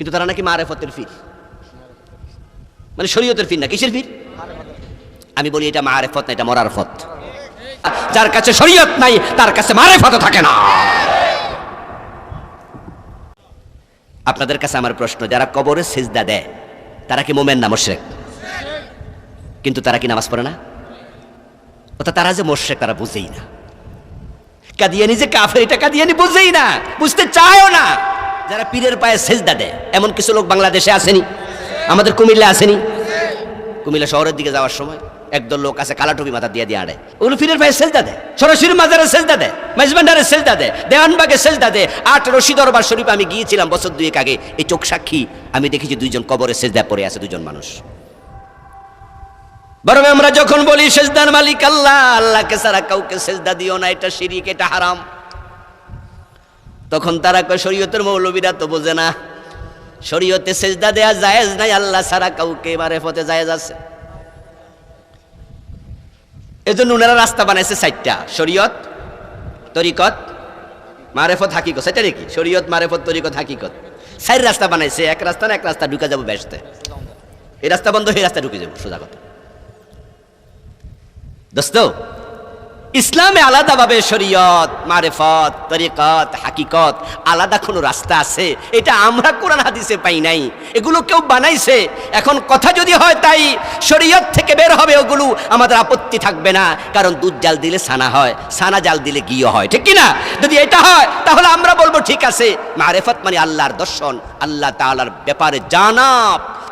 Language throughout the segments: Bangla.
কিন্তু তারা নাকি মারেফতের ফির। মানে শরীয়তের ফির না, কিসের ফির? আমি বলি এটা মারেফত না, এটা মরার ফত। যার কাছে শরীয়ত নাই, তার কাছে মারেফত থাকে না। আপনাদের কাছে আমার প্রশ্ন, যারা কবরে সেজদা দেয়, তারা কি মোমেন না মোশরেক? কিন্তু তারা কি নামাজ পড়ে না? অর্থাৎ তারা যে মোশরেক, তারা বুঝেই না। কাদিয়ানি যে কাফের, এটা কাদিয়ানি বুঝেই না, বুঝতে চায়ও না। যারা পীরের পায়ে সেজদা দেয়, এমন কিছু লোক বাংলাদেশে আসেনি, আমাদের কুমিল্লা আসেনি। কুমিল্লা শহরের দিকে যাওয়ার সময় একদল লোক আছে কালা টুপি মাথা দিয়ে দিয়ে আড়ে ওগুলো পীরের পায়ে সেজদা দেয়, সরাসরি মাজারে সেজদা দেয়, মেজবান্ডারে সেজদা দেয়, দেওয়ানবাগে সেজদা দেয়। আট রশি দরবার শরীফ আমি গিয়েছিলাম বছর দুয়েক আগে, এই চোখ সাক্ষী, আমি দেখেছি দুইজন কবরে সেজদা পড়ে আছে দুজন মানুষ। বরং আমরা যখন বলি, সেজদার মালিক আল্লাহ, আল্লাহকে সারা কাউকে সেজদা দিও না, এটা শিরিক, এটা হারাম। তখন তারা কয়, শরীয়তের মৌলবীরা তো বোঝে না। শরীয়তে সেজদা দেয়া জায়েজ নাই, আল্লাহ সারা কাউকে মারে ফতে জায়েজ আছে। এজন্য ওনারা রাস্তা বানাইছে চারটা। শরীয়ত, তরিকত, মারেফত, হাকিকত। সেটা নাকি শরীয়ত, মারেফত, তরিকত, হাকিকত। চার রাস্তা বানাইছে, এক রাস্তা না এক রাস্তা ঢুকে যাব ব্যস্তে। এই রাস্তা বন্ধ হয়ে রাস্তা ঢুকে যাব, সোজা কথা। দোস্ত ইসলামে আলাদাভাবে শরীয়ত, মারেফত, তরিকত, হাকিকত, আলাদা কোনো রাস্তা আছে? এটা আমরা কোরআন হাদিসে পাই নাই। এগুলো কেউ বানাইছে? এখন কথা যদি হয় তাই শরীয়ত থেকে বের হবে ওগুলো, আমাদের আপত্তি থাকবে না। কারণ দুধ জাল দিলে সানা হয়, সানা জাল দিলে গিয়ে হয়। ঠিক না যদি এটা হয়, তাহলে আমরা বলব ঠিক আছে। মারেফত মানে আল্লাহর দর্শন, আল্লাহ তাআলার ব্যাপারে জানা।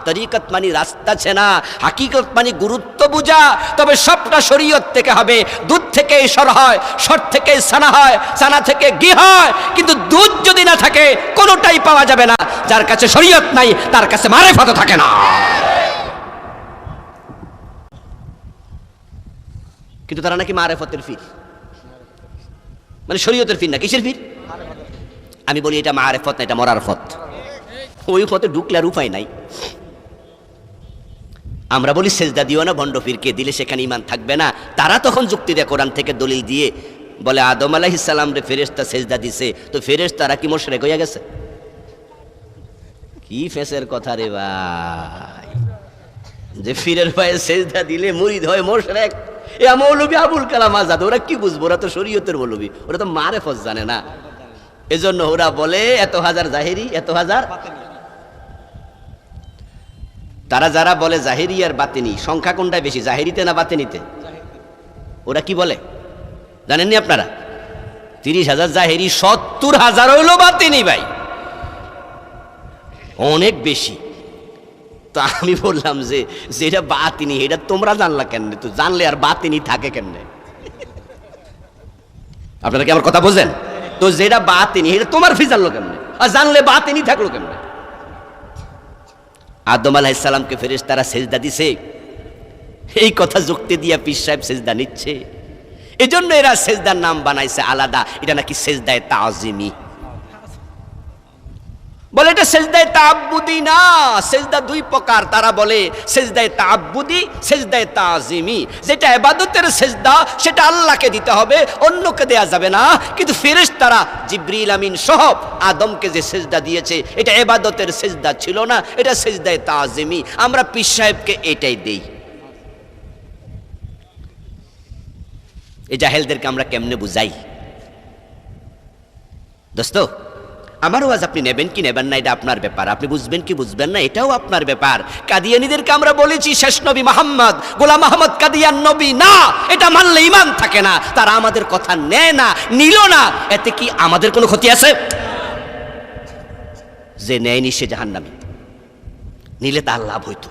তরিকত মানে রাস্তা চেনা হাকিকত মানে গুরুত্ব বুঝা। তবে সবটা শরীয়ত থেকে হবে। দুধ থেকে সর হয়, সর থেকে সানা হয়, সানা থেকে ঘি হয়। কিন্তু দুধ যদি না থাকে, কোনোটাই পাওয়া যাবে না। যার কাছে শরীয়ত নাই, তার কাছে মারেফত থাকে না। কিন্তু তারা নাকি মারেফতের ফির। মানে শরীয়তের ফির না, কিসের ফির? আমি বলি এটা মারেফত না, এটা মরার ফত। ওই ফতে ঢুকলে আর উপায় নাই। আমরা বলি সেজদা দিও না, ভণ্ড ফিরকে দিলে সেখানে ইমান থাকবে না। তারা তখন যুক্তি দেয় কোরআন থেকে দলিল দিয়ে। বলে, আদম আলাহিসাল্লাম রে ফেরেস্তা সেজদা দিছে। তো ফেরেস তারা কি মোশরেক হইয়া গেছে? কি ফেসের কথা রে ভাই? যে ফিরের পায়ে সেজদা দিলে মুরিদ হয় মোশরেক। এ মৌলবী আবুল কালাম আজাদ, ওরা কি বুঝব? ওরা তো শরীয়তের মৌলবী। ওরা তো মারে ফজ জানে না। এজন্য ওরা বলে, এত হাজার জাহেরি, এত হাজার তারা যারা বলে জাহেরি আর বাতিনি, সংখ্যা কোনটা বেশি, জাহেরিতে না বাতিনিতে? ওরা কি বলে? জানেননি আপনারা? তিরিশ হাজার জাহেরি, সত্তর হাজার হইল বাতিনি ভাই। অনেক বেশি। তো আমি বললাম যে যেটা বাতিনি, এটা তোমরা জানলা কেন তো জানলে আর বাতিনি থাকে কেন আপনারা কি আমার কথা বোঝেন তো যেটা বাতিনি, এটা তোমার ফি জানলো কেমনে? আর জানলে বাতিনি থাকল কেমনে? আদম আলাহিসাল্লামকে ফেরেস তারা সেজদা দিছে। এই কথা যুক্তি দিয়া পীর সাহেব সেজদা নিচ্ছে। এজন্য এরা সেজদার নাম বানাইছে আলাদা। এটা নাকি সেজদায় তাজিমি। বলে এটা সেজদায় তাব্বুদি না, সেজদা দুই প্রকার। তারা বলে সেজদায় তাব্বুদি সেজদায় তাজিমি। যেটা এবাদতের সেজদা, সেটা আল্লাহকে দিতে হবে, অন্যকে দেয়া যাবে না। কিন্তু ফেরেশ তারা জিব্রিল আমিন সহ আদমকে যে সেজদা দিয়েছে, এটা এবাদতের সেজদা ছিল না, এটা সেজদায় তাজিমি। আমরা পীর সাহেবকে এটাই দেই। এই জাহেলদেরকে আমরা কেমনে বুঝাই? দোস্ত আমার আজ আপনি নেবেন কি নেবেন না, এটা আপনার ব্যাপার। আপনি বুঝবেন কি বুঝবেন না, এটাও আপনার ব্যাপার। কাদিয়ানিদেরকে আমরা বলেছি, শেষ নবী মোহাম্মদ, গোলাম মোহাম্মদ কাদিয়ান নবী না, এটা মানলে ইমান থাকে না। তারা আমাদের কথা নেয় না, নিল না। এতে কি আমাদের কোনো ক্ষতি আছে? যে নেয়নি সে জাহান্নামি। নিলে তার লাভ হইতো।